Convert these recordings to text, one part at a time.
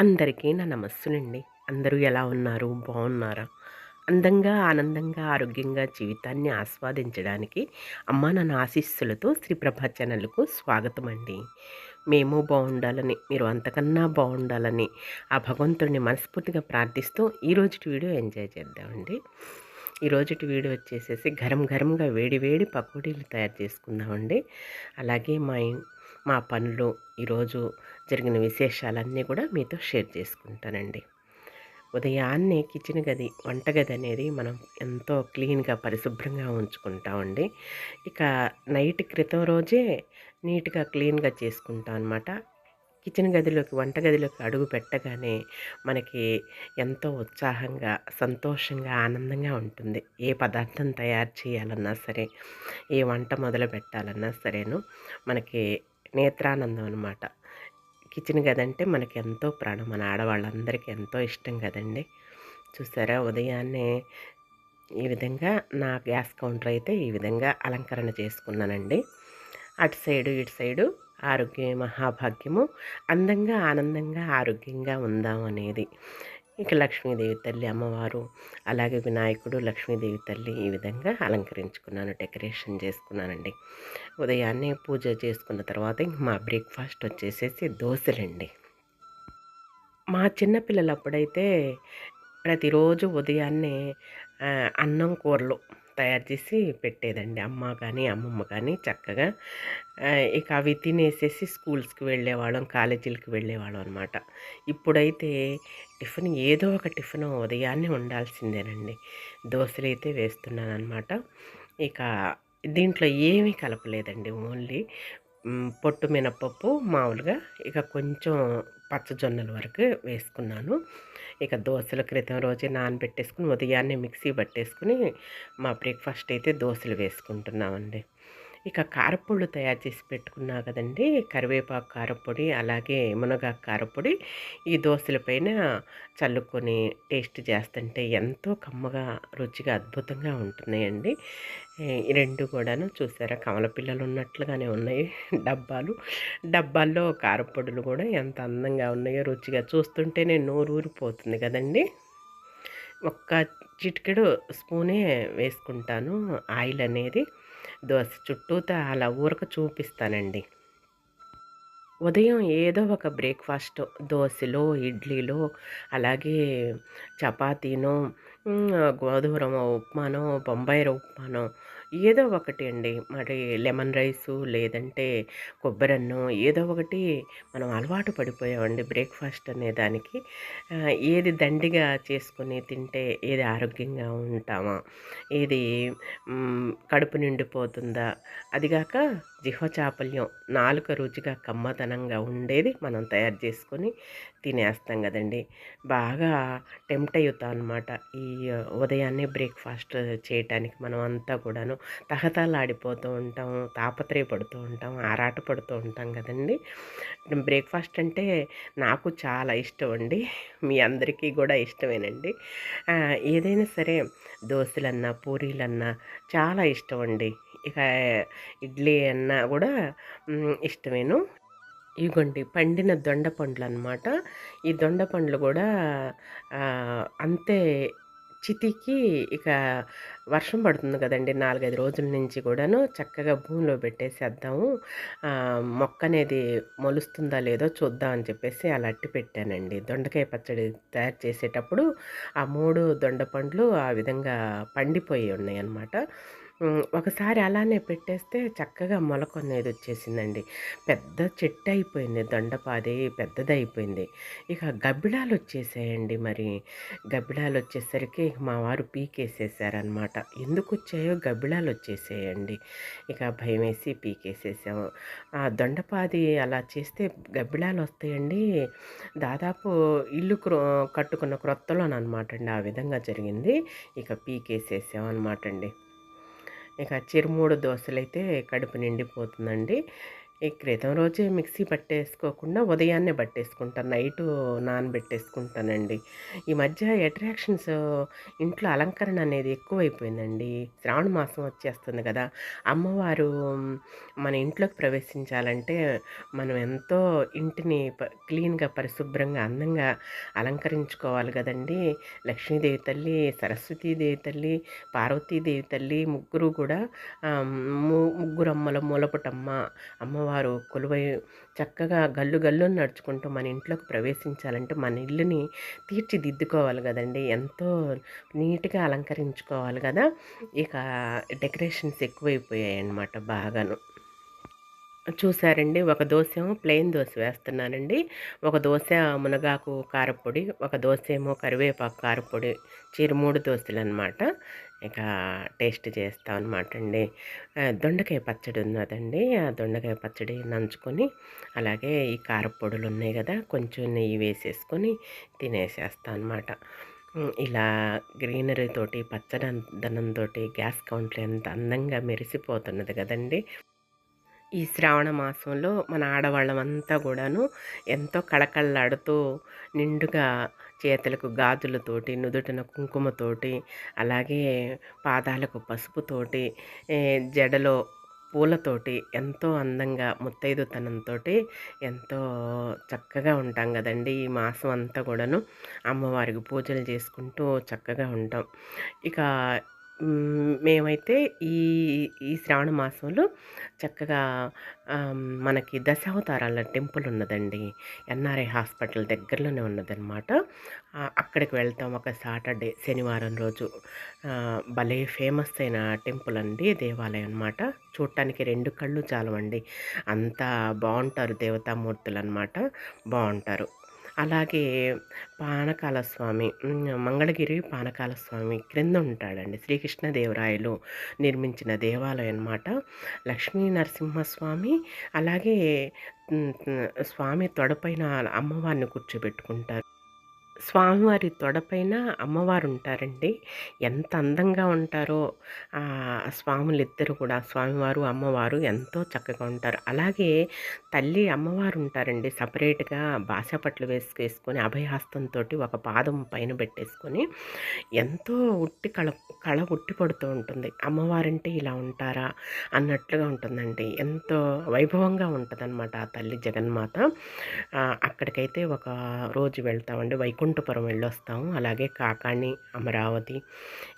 అందరికీ నా నమస్సునండి అందరూ ఎలా ఉన్నారు? బాగున్నారా? అందంగా ఆనందంగా ఆరోగ్యంగా జీవితాన్ని ఆస్వాదించడానికి అమ్మ నన్ను ఆశీస్సులతో శ్రీప్రభ ఛానల్కు స్వాగతం అండి మేము బాగుండాలని మీరు అంతకన్నా బాగుండాలని ఆ భగవంతుడిని మనస్ఫూర్తిగా ప్రార్థిస్తూ ఈరోజు వీడియో ఎంజాయ్ చేద్దామండి. ఈరోజుటి వీడియో వచ్చేసేసి గరం గరంగా వేడి వేడి పకోడీలు తయారు చేసుకుందామండి. అలాగే మా మా పనులు ఈరోజు జరిగిన విశేషాలన్నీ కూడా మీతో షేర్ చేసుకుంటానండి. ఉదయాన్నే కిచెన్ గది వంటగది అనేది మనం ఎంతో క్లీన్గా పరిశుభ్రంగా ఉంచుకుంటామండి. ఇక నైట్ క్రితం రోజే నీట్గా క్లీన్గా చేసుకుంటాం అనమాట కిచెన్ గదిలోకి వంటగదిలోకి అడుగు పెట్టగానే మనకి ఎంతో ఉత్సాహంగా సంతోషంగా ఆనందంగా ఉంటుంది. ఏ పదార్థం తయారు చేయాలన్నా సరే ఏ వంట మొదలు పెట్టాలన్నా సరేను మనకి నేత్రానందం అనమాట కిచెన్ గదంటే మనకి ఎంతో ప్రాణం మన ఆడవాళ్ళందరికీ ఎంతో ఇష్టం కదండి. చూసారా? ఉదయాన్నే ఈ విధంగా నా గ్యాస్ కౌంటర్ అయితే ఈ విధంగా అలంకరణ చేసుకున్నానండి. అటు సైడు ఇటు సైడు ఆరోగ్య మహాభాగ్యము. అందంగా ఆనందంగా ఆరోగ్యంగా ఉందాం అనేది ఇక లక్ష్మీదేవి తల్లి అమ్మవారు అలాగే వినాయకుడు లక్ష్మీదేవి తల్లి ఈ విధంగా అలంకరించుకున్నాను డెకరేషన్ చేసుకున్నానండి. ఉదయాన్నే పూజ చేసుకున్న తర్వాత మా బ్రేక్ఫాస్ట్ వచ్చేసేసి దోశలండి. మా చిన్నపిల్లలు అప్పుడైతే ప్రతిరోజు ఉదయాన్నే అన్నం కూరలు తయారు చేసి పెట్టేదండి. అమ్మ కానీ అమ్మమ్మ కానీ చక్కగా ఇక అవి తినేసేసి స్కూల్స్కి వెళ్ళేవాళ్ళం కాలేజీలకి వెళ్ళేవాళ్ళం అనమాట ఇప్పుడైతే టిఫిన్ ఏదో ఒక టిఫిన్ ఉదయాన్నే ఉండాల్సిందేనండి. దోశలు అయితే వేస్తున్నాను అనమాట ఇక దీంట్లో ఏమీ కలపలేదండి ఓన్లీ పొట్టు మినపప్పు మామూలుగా ఇక కొంచెం పచ్చజొన్నల వరకు వేసుకున్నాను. ఇక దోశల క్రితం రోజే నానబెట్టేసుకుని ఉదయాన్నే మిక్సీ పట్టేసుకుని మా బ్రేక్ఫాస్ట్ అయితే దోశలు వేసుకుంటున్నామండి. ఇక కారపొళ్ళు తయారు చేసి పెట్టుకున్నా కదండి కరివేపాకు కారపొడి అలాగే మునగాకు కారపొడి ఈ దోశల పైన చల్లుకొని టేస్ట్ చేస్తుంటే ఎంతో కమ్మగా రుచిగా అద్భుతంగా ఉంటున్నాయండి. ఈ రెండు కూడాను చూసారా కమల పిల్లలు ఉన్నట్లుగానే ఉన్నాయి డబ్బాలు. డబ్బాల్లో కారపొడులు కూడా ఎంత అందంగా ఉన్నాయో రుచిగా చూస్తుంటేనే నోరు ఊరిపోతుంది కదండి. ఒక్క చిటికెడు స్పూనే వేసుకుంటాను ఆయిల్ అనేది. దోశ చుట్టూతా అలా ఊరక చూపిస్తానండి. ఉదయం ఏదో ఒక బ్రేక్ఫాస్ట్ దోశలో ఇడ్లీలో అలాగే చపాతీనో గోధుమ ఉప్మానో బొంబాయి ఉప్మానో ఏదో ఒకటి అండి. మరి లెమన్ రైసు లేదంటే కొబ్బరన్నం ఏదో ఒకటి మనం అలవాటు పడిపోయామండి బ్రేక్ఫాస్ట్ అనే దానికి. ఏది దండిగా చేసుకొని తింటే ఏది ఆరోగ్యంగా ఉంటామా? ఏది కడుపు నిండిపోతుందా? అదిగాక జిహ్వ చాపల్యం నాలుక రుచిగా కమ్మతనంగా ఉండేది మనం తయారు చేసుకొని తినేస్తాం కదండి. బాగా టెంప్ట్ అవుతాం అనమాట ఈ ఉదయాన్నే బ్రేక్ఫాస్ట్ చేయటానికి మనం అంతా కూడాను. తహతలాడిపోతూ ఉంటాం తాపత్రయపడుతూ ఉంటాం ఆరాట పడుతూ ఉంటాం కదండి. బ్రేక్ఫాస్ట్ అంటే నాకు చాలా ఇష్టం అండి. మీ అందరికీ కూడా ఇష్టమేనండి. ఏదైనా సరే దోశలన్నా పూరీలన్నా చాలా ఇష్టం అండి. ఇక ఇడ్లీ అన్నా కూడా ఇష్టమేను. ఇగోండి పండిన దొండ పండ్లు అనమాట ఈ దొండ పండ్లు కూడా అంతే చితికి ఇక వర్షం పడుతుంది కదండి. నాలుగైదు రోజుల నుంచి కూడాను చక్కగా భూమిలో పెట్టేసేద్దాము. మొక్క అనేది మొలుస్తుందా లేదో చూద్దాం అని చెప్పేసి అలా అట్టి పెట్టానండి. దొండకాయ పచ్చడి తయారు చేసేటప్పుడు ఆ మూడు దొండ పండ్లు ఆ విధంగా పండిపోయి ఉన్నాయి అన్నమాట ఒకసారి అలానే పెట్టేస్తే చక్కగా మొలక అనేది వచ్చేసిందండి. పెద్ద చెట్టు అయిపోయింది దొండపాది పెద్దదైపోయింది ఇక గబ్బిడాలు వచ్చేసాయండి మరి. గబ్బిడాలు వచ్చేసరికి మా వారు పీకేసేసారనమాట ఎందుకు వచ్చాయో గబ్బిడాలు వచ్చేసేయండి. ఇక భయం వేసి పీకేసేసాము. ఆ దొండపాది అలా చేస్తే గబ్బిడాలు వస్తాయండి. దాదాపు ఇల్లు కట్టుకున్న క్రొత్తలోనమాట అండి ఆ విధంగా జరిగింది. ఇక పీకేసేసాం అనమాట అండి ఇక చిరుమూడు దోశలు అయితే కడుపు నిండిపోతుందండి. క్రితం రోజే మిక్సీ పట్టేసుకోకుండా ఉదయాన్నే పట్టేసుకుంటాను నైటు నానబెట్టేసుకుంటానండి. ఈ మధ్య అట్రాక్షన్స్ ఇంట్లో అలంకరణ అనేది ఎక్కువైపోయిందండి. శ్రావణ మాసం వచ్చేస్తుంది కదా అమ్మవారు మన ఇంట్లోకి ప్రవేశించాలంటే మనం ఎంతో ఇంటిని ప క్లీన్గా పరిశుభ్రంగా అందంగా అలంకరించుకోవాలి కదండి. లక్ష్మీదేవి తల్లి సరస్వతీదేవి తల్లి పార్వతీదేవి తల్లి ముగ్గురు కూడా ము- ముగ్గురు అమ్మల మూలపుటమ్మ అమ్మవారు వారు కొలువై చక్కగా గల్లు గల్లు నడుచుకుంటూ మన ఇంట్లోకి ప్రవేశించాలంటే మన ఇల్లుని తీర్చిదిద్దుకోవాలి కదండి. ఎంతో నీట్గా అలంకరించుకోవాలి కదా. ఇక డెకరేషన్స్ ఎక్కువైపోయాయి అన్నమాట బాగాను. చూసారండి ఒక దోశ ఏమో ప్లెయిన్ దోశ వేస్తున్నానండి. ఒక దోశ మునగాకు కారపొడి ఒక దోశ ఏమో కరివేపాకు కారపొడి చీర మూడు దోశలు అనమాట ఇక టేస్ట్ చేస్తాం అనమాట అండి దొండకాయ పచ్చడి ఉన్నదండి. ఆ దొండకాయ పచ్చడి నంచుకొని అలాగే ఈ కారపొడులు ఉన్నాయి కదా కొంచెం నెయ్యి వేసేసుకొని తినేసేస్తాం అనమాట ఇలా గ్రీనరీ తోటి పచ్చదనంతో గ్యాస్ కౌంటర్ ఎంత అందంగా మెరిసిపోతున్నది కదండి. ఈ శ్రావణ మాసంలో మన ఆడవాళ్ళమంతా కూడాను ఎంతో కళకళలాడుతూ నిండుగా చేతులకు గాజులతోటి నుదుటిన కుంకుమతోటి అలాగే పాదాలకు పసుపుతోటి జడలో పూలతోటి ఎంతో అందంగా ముత్తైదుతనంతో ఎంతో చక్కగా ఉంటాం కదండి ఈ మాసం అంతా కూడాను. అమ్మవారికి పూజలు చేసుకుంటూ చక్కగా ఉంటాం. ఇక మేమైతే ఈ ఈ శ్రావణ మాసంలో చక్కగా మనకి దశావతారాల టెంపుల్ ఉన్నదండి. ఎన్ఆర్ఐ హాస్పిటల్ దగ్గరలోనే ఉన్నదన్నమాట. అక్కడికి వెళ్తాం ఒక సాటర్డే శనివారం రోజు. భలే ఫేమస్ అయిన టెంపుల్ అండి దేవాలయం అనమాట చూడటానికి రెండు కళ్ళు చాలవండి. అంత బాగుంటారు దేవతామూర్తులు అనమాట బాగుంటారు. అలాగే పానకాల స్వామి మంగళగిరి పానకాల స్వామి క్రింద ఉంటాడండి. శ్రీకృష్ణదేవరాయలు నిర్మించిన దేవాలయం అన్నమాట. లక్ష్మీ నరసింహస్వామి అలాగే స్వామి తొడపైన అమ్మవారిని కూర్చోబెట్టుకుంటారు. స్వామివారి తొడపైన అమ్మవారు ఉంటారండి ఎంత అందంగా ఉంటారో స్వాములు ఇద్దరు కూడా స్వామివారు అమ్మవారు ఎంతో చక్కగా ఉంటారు. అలాగే తల్లి అమ్మవారు ఉంటారండి సపరేట్గా బాసపట్లు వేసుకేసుకొని అభయహస్తంతో ఒక పాదం పైన పెట్టేసుకొని ఎంతో ఉట్టి కళ కళ ఉట్టి పడుతూ ఉంటుంది. అమ్మవారంటే ఇలా ఉంటారా అన్నట్లుగా ఉంటుందండి. ఎంతో వైభవంగా ఉంటుందన్నమాట ఆ తల్లి జగన్మాత. అక్కడికైతే ఒక రోజు వెళ్తామండి. వైకుంఠ వైకుంఠపురం వెళ్ళొస్తాం అలాగే కాకాణి అమరావతి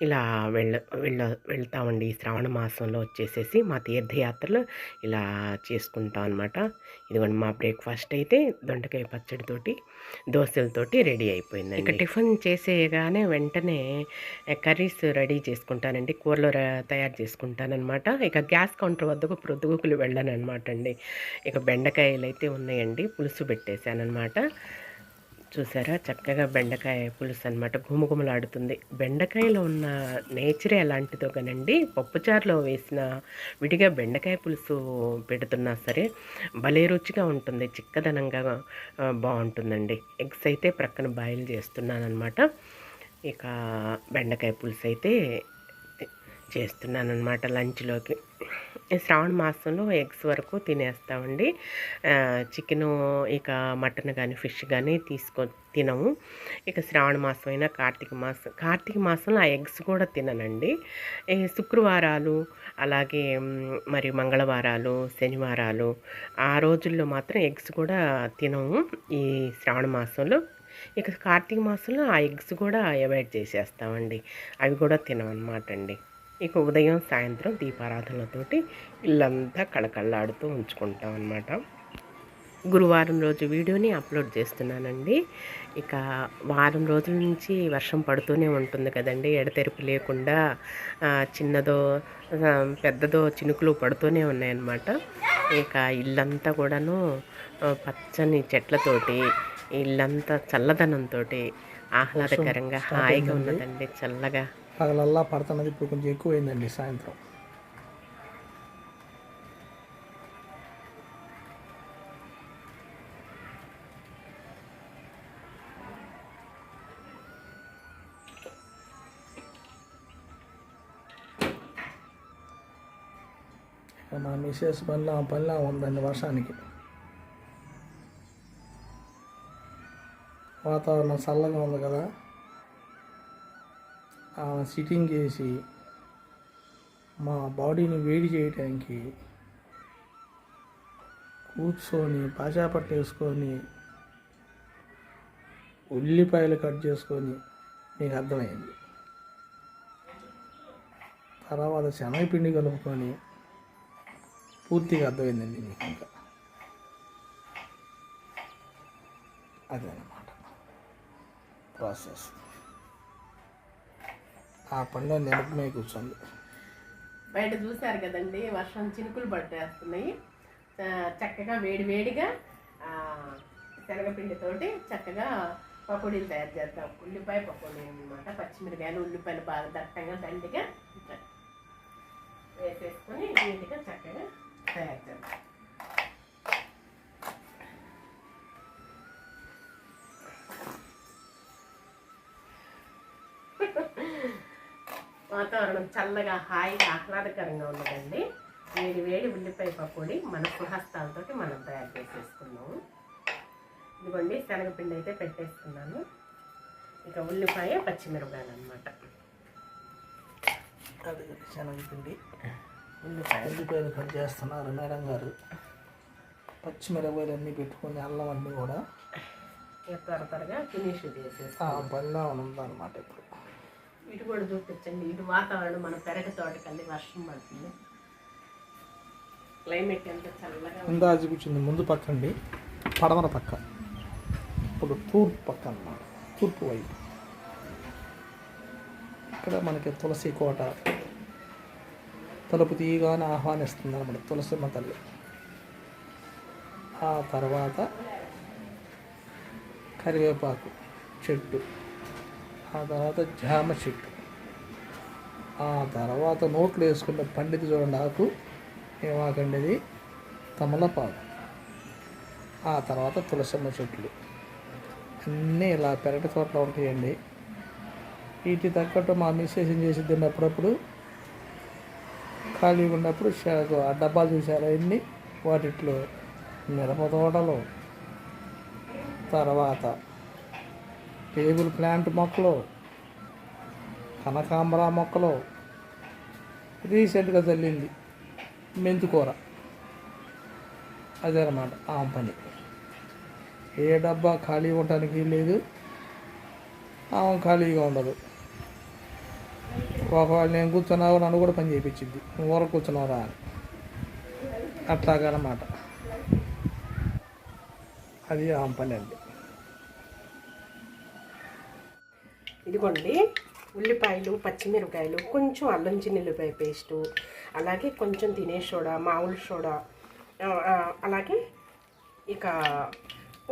ఇలా వెళ్ళ వెళ్ళ వెళ్తామండి. ఈ శ్రావణ మాసంలో వచ్చేసేసి మా తీర్థయాత్రలు ఇలా చేసుకుంటాం అనమాట ఇదిగోండి మా బ్రేక్ఫాస్ట్ అయితే దొండకాయ పచ్చడితోటి దోశలతోటి రెడీ అయిపోయింది ఇక టిఫిన్ చేసేయగానే వెంటనే కర్రీస్ రెడీ చేసుకుంటానండి. కూరలు తయారు చేసుకుంటానన్నమాట. ఇక గ్యాస్ కౌంటర్ వద్దకు ప్రొద్దుగుకులు వెళ్ళాను అనమాట అండి. ఇక బెండకాయలు అయితే ఉన్నాయండి. పులుసు పెట్టేశానమాట చూసారా? చక్కగా బెండకాయ పులుసు అనమాట గుమగుమలాడుతుంది బెండకాయలో ఉన్న నేచరే ఎలాంటిదో కానండి పప్పుచారులో వేసిన విడిగా బెండకాయ పులుసు పెడుతున్నా సరే భలే రుచిగా ఉంటుంది చిక్కదనంగా బాగుంటుందండి. ఎగ్స్ అయితే ప్రక్కన బాయిల్ చేస్తున్నానమాట ఇక బెండకాయ పులుసు అయితే చేస్తున్నాను అనమాట లంచ్లోకి. శ్రావణ మాసంలో ఎగ్స్ వరకు తినేస్తామండి. చికెను ఇక మటన్ కానీ ఫిష్ కానీ తీసుకో తినము. ఇక శ్రావణ మాసం అయినా కార్తీక మాసం కార్తీక మాసంలో ఆ ఎగ్స్ కూడా తిననండి. ఈ శుక్రవారాలు అలాగే మరి మంగళవారాలు శనివారాలు ఆ రోజుల్లో మాత్రం ఎగ్స్ కూడా తినము ఈ శ్రావణ మాసంలో. ఇక కార్తీక మాసంలో ఆ ఎగ్స్ కూడా అవాయిడ్ చేసేస్తామండి. అవి కూడా తినమన్నమాట అండి ఇక ఉదయం సాయంత్రం దీపారాధనలతోటి ఇల్లంతా కళకళలాడుతూ ఉంచుకుంటాం అన్నమాట. గురువారం రోజు వీడియోని అప్లోడ్ చేస్తున్నానండి. ఇక వారం రోజుల నుంచి వర్షం పడుతూనే ఉంటుంది కదండి. ఎడతెరిపి లేకుండా చిన్నదో పెద్దదో చినుకులు పడుతూనే ఉన్నాయన్నమాట. ఇక ఇల్లంతా కూడాను పచ్చని చెట్లతోటి ఇల్లంతా చల్లదనంతో ఆహ్లాదకరంగా హాయిగా. ఉన్నదండి చల్లగా. పగలల్లా పడుతున్నది ఇప్పుడు కొంచెం ఎక్కువైందండి సాయంత్రం. నా మా మిస్సెస్ పనిలా పనిలో ఉందండి వర్షానికి. వాతావరణం చల్లగా ఉంది కదా. సిట్టింగ్ చేసి మా బాడీని వేడి చేయడానికి కూర్చొని పాచాపట్టు వేసుకొని ఉల్లిపాయలు కట్ చేసుకొని మీకు అర్థమైంది. తర్వాత శనగపిండి కలుపుకొని పూర్తిగా అర్థమైందండి మీకు ఇంకా. అదనమాట ప్రాసెస్ ఆ పనిలో నిలపమే కూర్చోండి బయట చూశారు కదండి వర్షం చినుకులు పట్టేస్తున్నాయి. చక్కగా వేడి వేడిగా శనగపిండితోటి చక్కగా పకోడీలు తయారు చేద్దాం. ఉల్లిపాయ పకోడీ అనమాట పచ్చిమిరకాయలు ఉల్లిపాయలు బాగా దట్టంగా దండిగా వేసేసుకొని నీట్గా చక్కగా తయారు చేద్దాం. వాతావరణం చల్లగా హాయిగా ఆహ్లాదకరంగా ఉన్నదండి. వేడి వేడి ఉల్లిపాయ పకోడీ మన సుహస్తాలతోటి మనం తయారు చేసేసుకున్నాము. ఇదిగోండి శనగపిండి అయితే పెట్టేసుకున్నాను ఇక ఉల్లిపాయ పచ్చిమిరపకాయలు అనమాట శనగపిండి. ఉల్లిపాయ ఉల్లిపాయలు కట్ చేస్తున్నారు మేడం గారు. పచ్చిమిరపకాయలు అన్నీ పెట్టుకొని అల్లం అన్నీ కూడా త్వర త్వరగా ఫినిష్ చేసేస్తాం పనిలో ఉందన్నమాట ఇప్పుడు. ఇటు కూడా చూపించండి. ఇటు వాతావరణం మన పెరగ తోటకెళ్ళి వర్షం పడుతుంది. క్లైమేట్ ఎంత చల్లగా ఉంది. ముందా ముందు పక్క అండి. పడమర పక్క. ఇప్పుడు తూర్పు పక్క అన్నమాట. తూర్పు వైపు. ఇక్కడ మనకి తులసి కోట తలుపు తీయగానే ఆహ్వానిస్తుంది అనమాట తులసిమ్మ తల్లి. ఆ తర్వాత కరివేపాకు చెట్టు. ఆ తర్వాత జామ చెట్టు. ఆ తర్వాత నోట్లు వేసుకున్న పండిత చూడండి ఆకు ఏమాకండి ఇది తమలపాకు. ఆ తర్వాత తులసమ్మ చెట్లు. అన్నీ ఇలా పెరటి తోటలో ఉంటాయండి. వీటి తగ్గట్టు మా మిస్సెస్ ఏం చేసిద్దండి అప్పుడప్పుడు. ఖాళీగా ఉన్నప్పుడు ఆ డబ్బాలు చూశారు అన్ని? వాటిట్లో మిరప తోటలు. తర్వాత టేబుల్ ప్లాంట్ మొక్కలు కనకాంబర మొక్కలు రీసెంట్గా చల్లింది మెంతికూర. అదనమాట ఆ పని. ఏ డబ్బా ఖాళీ ఉండటానికి లేదు ఆమె ఖాళీగా ఉండదు. ఒకవేళ నేను కూర్చున్నావు నన్ను కూడా పని చేయించింది నువ్వు ఊర కూర్చున్నావురా అని. అట్లాగనమాట అది ఆమె పని అండి. ఇదిగోండి ఉల్లిపాయలు పచ్చిమిరపకాయలు కొంచెం అల్లం చిన్నెల్లిపాయ పేస్టు అలాగే కొంచెం తినే సోడా మామూలు సోడా అలాగే ఇక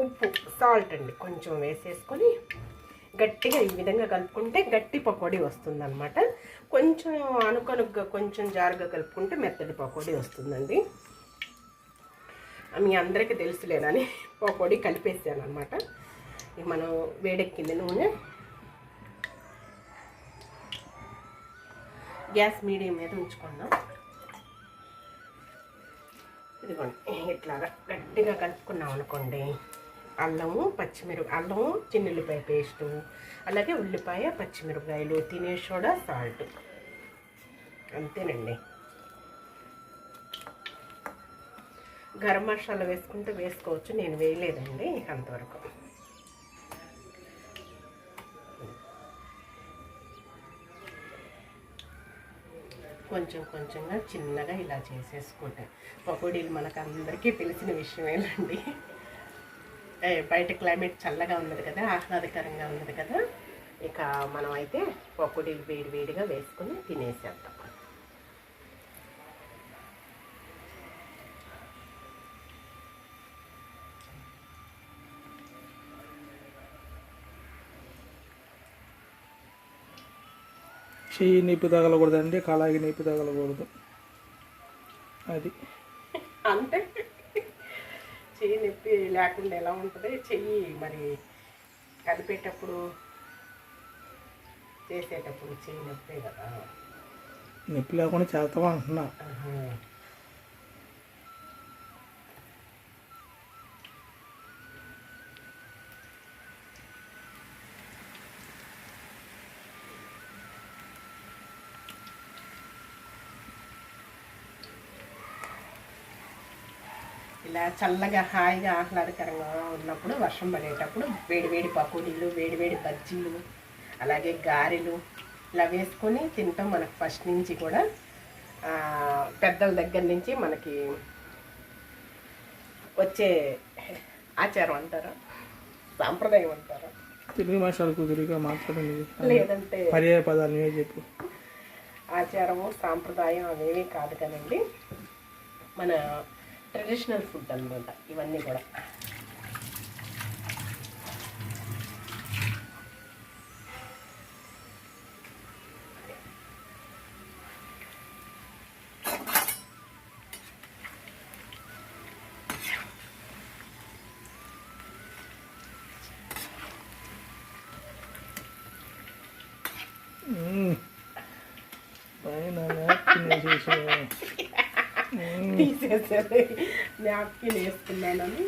ఉప్పు సాల్ట్ అండి కొంచెం వేసేసుకొని గట్టిగా ఈ విధంగా కలుపుకుంటే గట్టి పకోడీ వస్తుందన్నమాట. కొంచెం అనుకనుగ్గా కొంచెం జారుగా కలుపుకుంటే మెత్తటి పకోడీ వస్తుందండి. మీ అందరికీ తెలుసులేనని పకోడీ కలిపేసాను అనమాట మనం వేడెక్కింది నూనె. గ్యాస్ మీడియం మీద ఉంచుకుందాం. ఇదిగోండి ఇట్లాగా గట్టిగా కలుపుకున్నాం అనుకోండి అల్లము పచ్చిమిరప అల్లము చిన్నెల్లిపాయ పేస్టు అలాగే ఉల్లిపాయ పచ్చిమిరపకాయలు తినే సోడా సాల్ట్. అంతేనండి. గరం మసాలా వేసుకుంటే వేసుకోవచ్చు నేను వేయలేదండి అంతవరకు. కొంచెం కొంచెంగా చిన్నగా ఇలా చేసేసుకుంటే పకోడీలు మనకు అందరికీ తెలిసిన విషయమేనండి. ఏ, బయట క్లైమేట్ చల్లగా ఉన్నది కదా ఆహ్లాదకరంగా ఉన్నది కదా ఇక మనం అయితే పకోడీలు వేడి వేడిగా వేసుకొని తినేసేద్దాం. చెయ్యి నిప్పు తగలకూడదండి కళాయి నిప్పు తగలకూడదు. అది. అంతే. చెయ్యి నొప్పి లేకుండా ఎలా ఉంటుంది? చెయ్యి మరి కలిపేటప్పుడు చేసేటప్పుడు చెయ్యి నొప్పే కదా. నొప్పి లేకుండా చేస్తాం అంటున్నా. ఇలా చల్లగా హాయిగా ఆహ్లాదకరంగా ఉన్నప్పుడు వర్షం పడేటప్పుడు వేడివేడి పకోడీలు వేడివేడి బజ్జీలు అలాగే గారెలు ఇలా వేసుకొని తింటాం. మనకు ఫస్ట్ నుంచి కూడా పెద్దల దగ్గర నుంచి మనకి వచ్చే ఆచారం అంటారా? సాంప్రదాయం అంటారా? తెలుగు భాషలు కుదురుగా మాట్లాడండి. లేదంటే పర్యాయ పదాలు చెప్పు. ఆచారము సాంప్రదాయం అవేమీ కాదు కదండి. మన ట్రెడిషనల్ ఫుడ్ అన్నమాట ఇవన్నీ కూడా మ్మ్. పైన napkin వేసేసావు. తీసేసారు నాప్కిన్ వేసుకున్నానని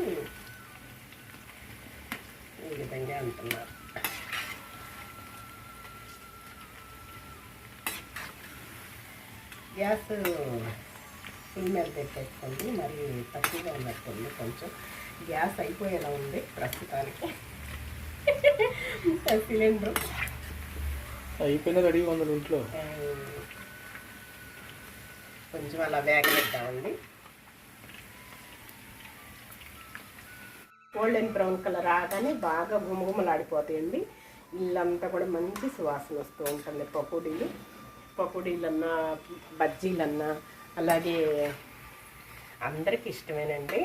ఈ విధంగా అంటున్నారు. గ్యాస్ ఫుల్ మీద పెట్టేసుకోండి మరి తక్కువగా ఉన్నట్టుంది కొంచెం. గ్యాస్ అయిపోయేలా ఉంది ప్రస్తుతానికి. సిలిండర్. అయిపోయినా రెడీగా ఉంది ఇంట్లో? కొంచెం అలా వేగనిద్దామండి గోల్డెన్ బ్రౌన్ కలర్ రాగానే బాగా గుమగుమలాడిపోతాయండి. ఇల్లంతా కూడా మంచి సువాసన వస్తూ ఉంటుంది. పకోడీలు పకోడీలన్నా బజ్జీలన్నా అలాగే అందరికి ఇష్టమేనండి.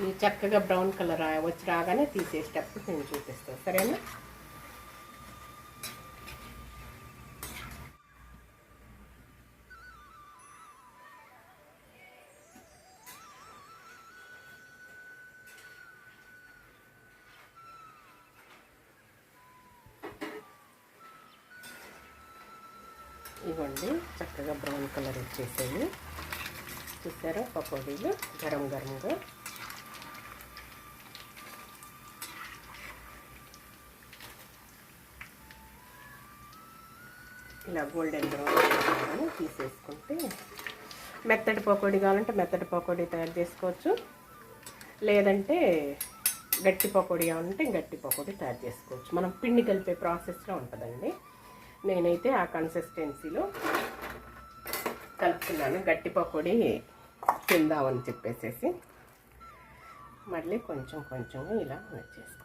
చక్కగా బ్రౌన్ కలర్ వచ్చి రాగానే తీసేసేటప్పుడు నేను చూపిస్తాను. సరేనా? ఇవ్వండి. చక్కగా బ్రౌన్ కలర్ వచ్చేసాయి చూసారా? పకోడీలు గరం గరంగా. ఇలా గోల్డెన్ బ్రౌన్ తీసేసుకుంటే మెత్తటి పకోడీ కావాలంటే మెత్తటి పకోడీ తయారు చేసుకోవచ్చు. లేదంటే గట్టి పకోడీ కావాలంటే గట్టి పకోడీ తయారు చేసుకోవచ్చు. మనం పిండి కలిపే ప్రాసెస్లో ఉంటుందండి. నేనైతే ఆ కన్సిస్టెన్సీలో కలుపుకున్నాను గట్టి పకోడీ తిందామని చెప్పేసేసి. మళ్ళీ కొంచెం కొంచెం ఇలా చేసుకున్నాను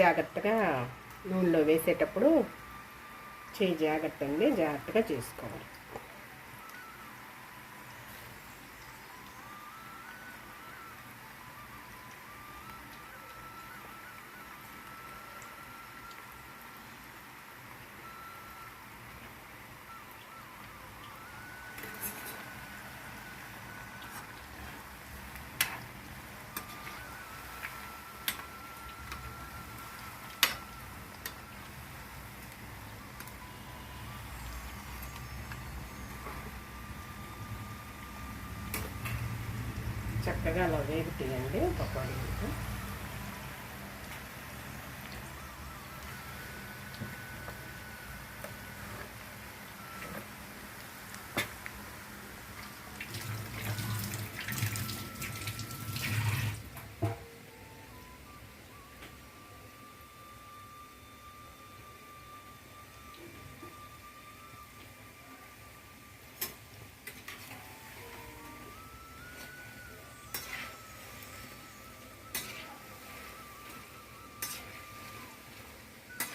జాగ్రత్తగా నూనెలో వేసేటప్పుడు చేయి జాగ్రత్త ఉండి జాగ్రత్తగా చేసుకోవాలి. చక్కగా అలా వేగి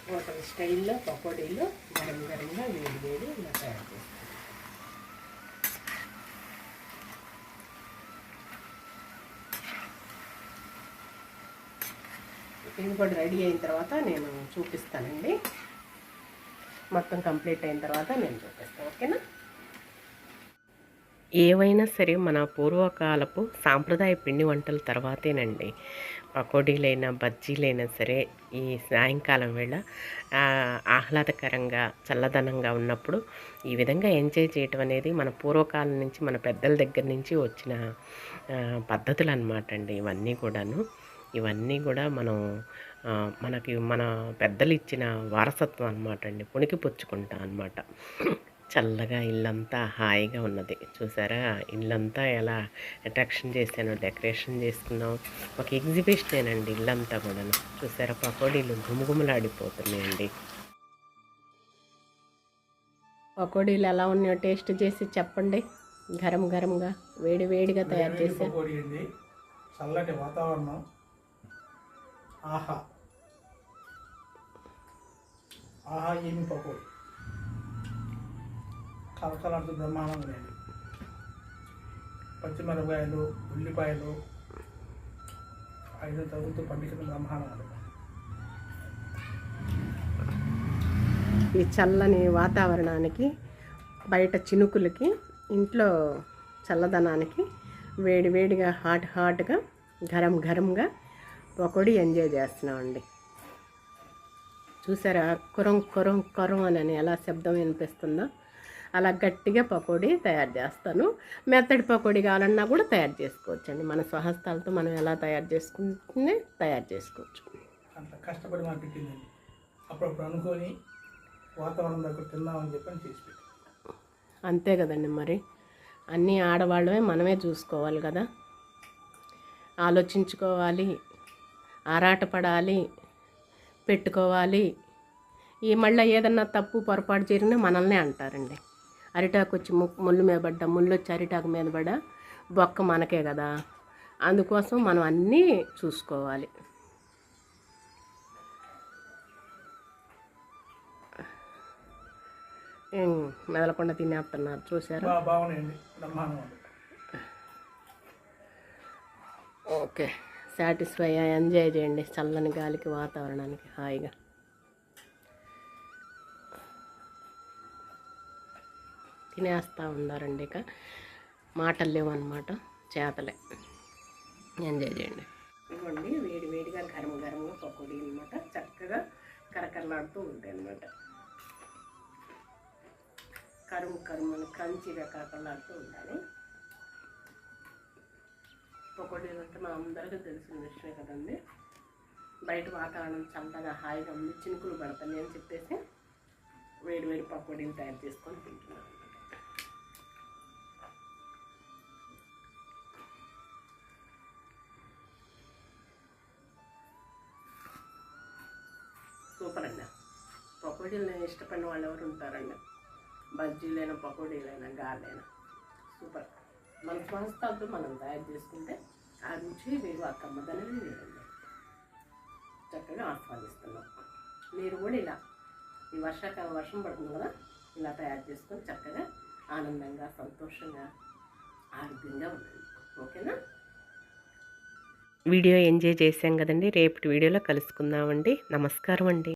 హోటల్ స్టైల్లో పకోడీలు గరం గరంగా వేడి వేడి ఇలా తయారు చేస్తాం ఇవి కూడా రెడీ అయిన తర్వాత నేను చూపిస్తానండి. మొత్తం కంప్లీట్ అయిన తర్వాత నేను చూపిస్తాను ఓకేనా? ఏవైనా సరే మన పూర్వకాలపు సాంప్రదాయ పిండి వంటల తర్వాతేనండి. పకోడీలైనా బజ్జీలైనా సరే ఈ సాయంకాలం వేళ ఆహ్లాదకరంగా చల్లదనంగా ఉన్నప్పుడు ఈ విధంగా ఎంజాయ్ చేయటం అనేది మన పూర్వకాలం నుంచి మన పెద్దల దగ్గర నుంచి వచ్చిన పద్ధతులు అనమాట అండి ఇవన్నీ కూడాను. ఇవన్నీ కూడా మనం మనకి మన పెద్దలు ఇచ్చిన వారసత్వం అనమాట అండి. పుణికి పుచ్చుకుంటాం అనమాట చల్లగా ఇల్లంతా హాయిగా ఉన్నది. చూసారా? ఇల్లంతా ఎలా అట్రాక్షన్ చేశాను డెకరేషన్ చేసుకున్నాం. ఒక ఎగ్జిబిషనేనండి ఇల్లంతా కూడాను. చూసారా? పకోడీలు గుమగుమలాడిపోతున్నాయండి పకోడీలు ఎలా ఉన్నాయో టేస్ట్ చేసి చెప్పండి. గరం గరంగా వేడి వేడిగా తయారు చేసి చల్లటి వాతావరణం. ఆహా. ఆహా ఏమి పకోడీ. కలకలాడుతూ బ్రహ్మాండంగా లేండి పచ్చిమిరపకాయలు ఉల్లిపాయలు ఐదు తగులుతూ పండించిన బ్రహ్మాండంగా ఈ చల్లని వాతావరణానికి బయట చినుకులకి ఇంట్లో చల్లదనానికి వేడి వేడిగా హాట్ హాట్గా గరం గరంగా పకోడీ ఎంజాయ్ చేస్తున్నామండి. చూసారా? కురం కురం కురం అని ఎలా శబ్దం వినిపిస్తుందో. అలా గట్టిగా పకోడీ తయారు చేస్తాను. మెత్తడి పకోడీ కావాలన్నా కూడా తయారు చేసుకోవచ్చండి. మన స్వహస్తాలతో మనం ఎలా తయారు చేసుకుంటే తయారు చేసుకోవచ్చు. అంత కష్టపడి పెట్టిందండి అప్పుడప్పుడు అనుకొని వాతావరణం దగ్గర తిందామని చెప్పని చేసి అంతే కదండి మరి. అన్నీ ఆడవాళ్ళమే మనమే చూసుకోవాలి కదా. ఆలోచించుకోవాలి ఆరాటపడాలి పెట్టుకోవాలి. ఈ మళ్ళీ ఏదన్నా తప్పు పొరపాటు జరిగినా మనల్నే అంటారండి. అరిటాకు వచ్చి ముళ్ళు మీద పడ్డా ముళ్ళు వచ్చి అరిటాకు మీద పడ్డా బొక్క మనకే కదా. అందుకోసం మనం అన్నీ చూసుకోవాలి. మెదలకుండా తినేస్తున్నారు చూసారా ఓకే. సాటిస్ఫై ఎంజాయ్ చేయండి చల్లని గాలికి వాతావరణానికి హాయిగా. తినేస్తూ ఉన్నారండి ఇక. మాటలు లేవన్నమాట చేతలే. ఎంజాయ్ చేయండి. ఇవ్వండి వేడి వేడిగా గరం గరంగా పకోడీ అనమాట చక్కగా కరకరలాడుతూ ఉంటాయి అన్నమాట కరుము కరుమని కంచిగా కరకరలాడుతూ ఉండాలి. పకోడీలు అంటే మా అందరికీ తెలిసిన విషయమే కదండి. బయట వాతావరణం చల్లగా హాయిగా ఉంది. చినుకులు పడతాయి అని చెప్పేసి వేడి వేడి పకోడీలు తయారు చేసుకొని తింటున్నాను. పకోడీలు ఇష్టపడిన వాళ్ళు ఎవరు ఉంటారండి? బజ్జీలైనా పకోడీలైనా గాలైనా సూపర్. మన స్వహస్తాలతో మనం తయారు చేసుకుంటే ఆ రుచి వేరు ఆ కమ్మదనమే వేరండి చక్కగా ఆస్వాదిస్తున్నాం. మీరు కూడా ఇలా ఈ వర్షాకాలం వర్షం పడుతుంది కదా ఇలా తయారు చేసుకొని చక్కగా ఆనందంగా సంతోషంగా ఆరోగ్యంగా ఉండండి. ఓకేనా? వీడియో ఎంజాయ్ చేశాం కదండి. రేపటి వీడియోలో కలుసుకుందామండి. నమస్కారం అండి.